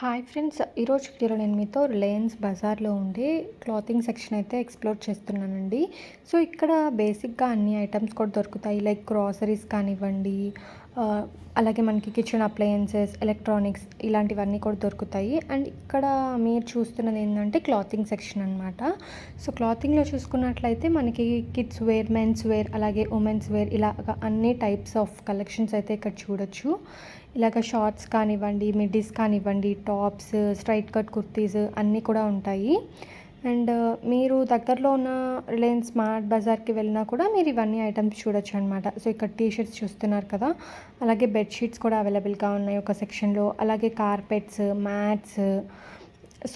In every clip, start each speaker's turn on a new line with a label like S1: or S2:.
S1: Hi friends ఈరోజు వీడియోలో నేను మీతో రిలయన్స్ బజార్లో ఉండే క్లాతింగ్ సెక్షన్ అయితే ఎక్స్ప్లోర్ చేస్తున్నానండి. సో ఇక్కడ బేసిక్గా అన్ని ఐటమ్స్ కూడా దొరుకుతాయి. లైక్ గ్రాసరీస్ కానివ్వండి అలాగే మనకి కిచెన్ అప్లయన్సెస్ ఎలక్ట్రానిక్స్ ఇలాంటివన్నీ కూడా దొరుకుతాయి. అండ్ ఇక్కడ మీరు చూస్తున్నది ఏంటంటే క్లాతింగ్ సెక్షన్ అనమాట సో క్లాతింగ్లో చూసుకున్నట్లయితే మనకి కిడ్స్ వేర్ మెన్స్ వేర్ అలాగే ఉమెన్స్ వేర్ ఇలాగ అన్ని టైప్స్ ఆఫ్ కలెక్షన్స్ అయితే ఇక్కడ చూడొచ్చు. ఇలాగ షార్ట్స్ కానివ్వండి మిడ్డీస్ కానివ్వండి టాప్స్ స్ట్రైట్ కట్ కుర్తీస్ అన్నీ కూడా ఉంటాయి. అండ్ మీరు దగ్గరలో ఉన్న రిలయన్స్ స్మార్ట్ బజార్కి వెళ్ళినా కూడా మీరు ఇవన్నీ ఐటమ్స్ చూడొచ్చు అనమాట సో ఇక్కడ టీ షర్ట్స్ చూస్తున్నారు కదా. అలాగే బెడ్షీట్స్ కూడా అవైలబుల్గా ఉన్నాయి ఒక సెక్షన్లో. అలాగే carpets mats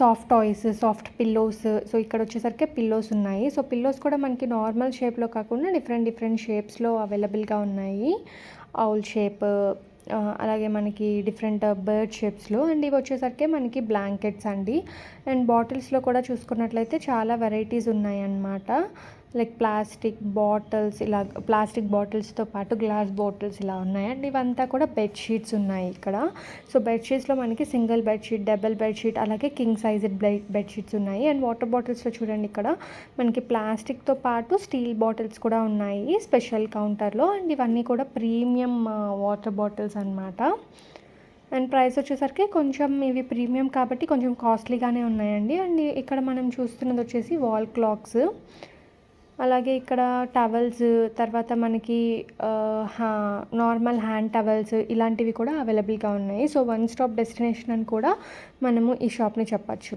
S1: soft toys soft pillows. So ఇక్కడ వచ్చేసరికి పిల్లోస్ ఉన్నాయి. సో పిల్లోస్ కూడా మనకి నార్మల్ షేప్లో కాకుండా డిఫరెంట్ డిఫరెంట్ షేప్స్లో అవైలబుల్గా ఉన్నాయి. ఆవుల్ షేప్ అలాగే మనకి డిఫరెంట్ బర్డ్ షేప్స్లో అండ్ ఇవి వచ్చేసరికి మనకి బ్లాంకెట్స్ అండి. అండ్ బాటిల్స్లో కూడా చూసుకున్నట్లయితే చాలా వెరైటీస్ ఉన్నాయి అన్నమాట లైక్ ప్లాస్టిక్ బాటిల్స్ ఇలా ప్లాస్టిక్ బాటిల్స్తో పాటు గ్లాస్ బాటిల్స్ ఇలా ఉన్నాయి. అండ్ ఇవంతా కూడా బెడ్షీట్స్ ఉన్నాయి ఇక్కడ. సో బెడ్షీట్స్లో మనకి సింగిల్ బెడ్షీట్ డబుల్ బెడ్షీట్ అలాగే కింగ్ సైజ్ బెడ్షీట్స్ ఉన్నాయి. అండ్ వాటర్ బాటిల్స్లో చూడండి ఇక్కడ మనకి ప్లాస్టిక్తో పాటు స్టీల్ బాటిల్స్ కూడా ఉన్నాయి స్పెషల్ కౌంటర్లో. అండ్ ఇవన్నీ కూడా ప్రీమియం వాటర్ బాటిల్స్ అన్నమాట. అండ్ ప్రైస్ వచ్చేసరికి కొంచెం ఇవి ప్రీమియం కాబట్టి కొంచెం కాస్ట్లీగానే ఉన్నాయండి. అండ్ ఇక్కడ మనం చూస్తున్నది వచ్చేసి వాల్ క్లాక్స్. అలాగే ఇక్కడ టవల్స్ తర్వాత మనకి నార్మల్ హ్యాండ్ టవల్స్ ఇలాంటివి కూడా అవైలబుల్గా ఉన్నాయి. సో వన్ స్టాప్ డెస్టినేషన్ అని కూడా మనము ఈ షాప్ని చెప్పచ్చు.